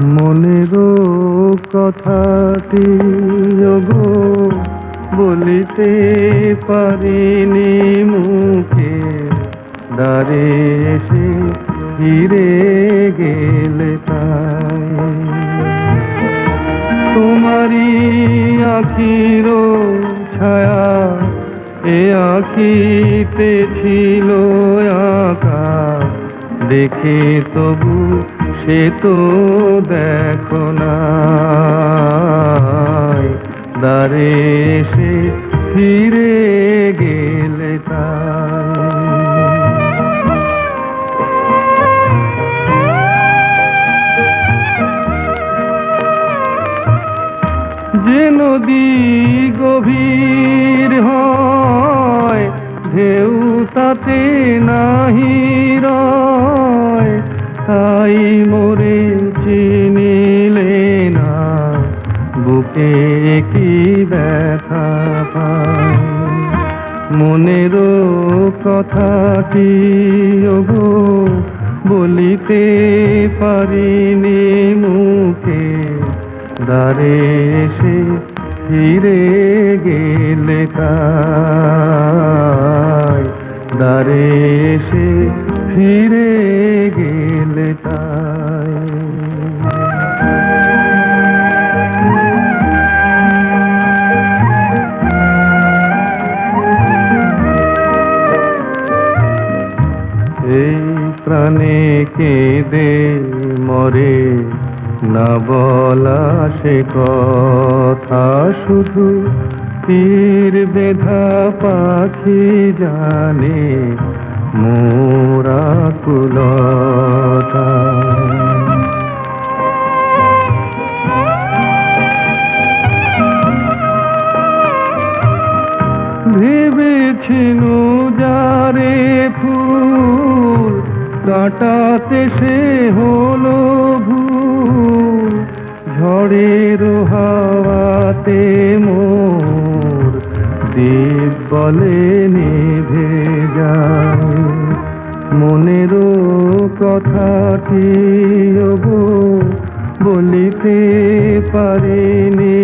মনেরও কথাটি গো বলিতে পারিনি মুখে। দাঁড়ে এসে ফিরে গেলে তাই। তোমারই আখির ছায়া এ আখিতে ছিল আঁকা দেখে তবু সে তো দেখো না দাঁড়ে এসে ফিরে গেলে যে নদী গভীর হয়, ঢেউ তাতে নাহি তাই মোরে চিনিলে না? বুকে কি ব্যথা পায়? মনেরও কথাটি ওগো বলিতে পারিনি মুখে। দাঁড়ে সে ফিরে গেলে তাই তাই। এই প্রাণে কেঁদে মরে না বলা সে কথা, শুধু তীর বেধা পাখি জানে মোরা কুলতা ভেবেছিল যারে ফুল, কাটাতে সে হলো ভুল। ঝড়ের হাওয়াতে মোর দ্বীপ বলে নিভে যায়। মনেরও কথাটি বলিতে পারিনি